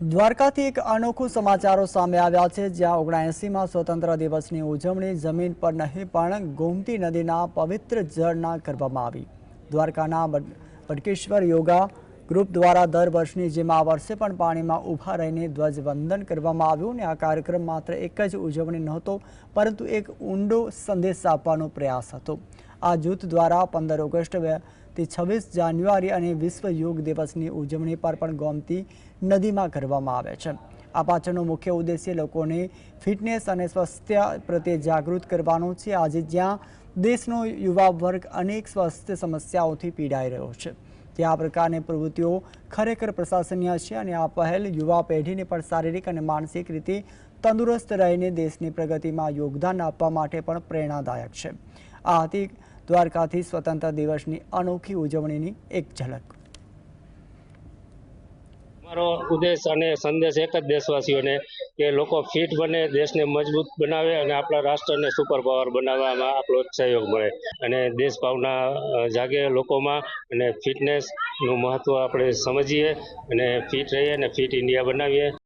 દ્વારકાથી એક અનોખું સમાચારો સામે આવ્યા છે. જ્યાં ઓગણએંસીમાં સ્વતંત્ર દિવસની ઉજવણી જમીન પર નહીં, પણ ગોમતી નદીના પવિત્ર જળના કરવામાં આવી. દ્વારકાના બટકેશ્વર યોગા ગ્રુપ દ્વારા દર વર્ષની જેમ આ વર્ષે પણ પાણીમાં ઊભા રહીને ધ્વજવંદન કરવામાં આવ્યું અને આ કાર્યક્રમ માત્ર એક જ ઉજવણી નહોતો, પરંતુ એક ઊંડો સંદેશ આપવાનો પ્રયાસ હતો. આ જૂથ દ્વારા પંદર ઓગસ્ટ થી છવ્વીસ જાન્યુઆરી અને વિશ્વ યોગ દિવસની ઉજવણી પર પણ ગોમતી નદીમાં કરવામાં આવે છે. આ પાછળનો મુખ્ય ઉદ્દેશ્ય લોકોને ફિટનેસ અને સ્વાસ્થ્ય પ્રત્યે જાગૃત કરવાનો છે. આજે જ્યાં દેશનો યુવા વર્ગ અનેક સ્વાસ્થ્ય સમસ્યાઓથી પીડાઈ રહ્યો છે, ત્યાં આ પ્રકારની પ્રવૃત્તિઓ ખરેખર પ્રશાસનીય છે અને આ પહેલ યુવા પેઢીને પણ શારીરિક અને માનસિક રીતે તંદુરસ્ત રહીને દેશની પ્રગતિમાં યોગદાન આપવા માટે પણ પ્રેરણાદાયક છે. આ હતી દ્વારકાથી સ્વતંત્ર દિવસની અનોખી ઉજવણીની એક ઝલક. મારો ઉદ્દેશ અને સંદેશ એક જ દેશવાસીઓને કે લોકો ફિટ બને, દેશને મજબૂત બનાવે અને આપણા રાષ્ટ્રને સુપર પાવર બનાવવામાં આપણો સહયોગ મળે. અને દેશ ભાવના જાગે લોકોમાં અને ફિટનેસનું મહત્વ આપણે સમજીએ અને ફિટ રહીએ અને ફિટ ઇન્ડિયા બનાવીએ.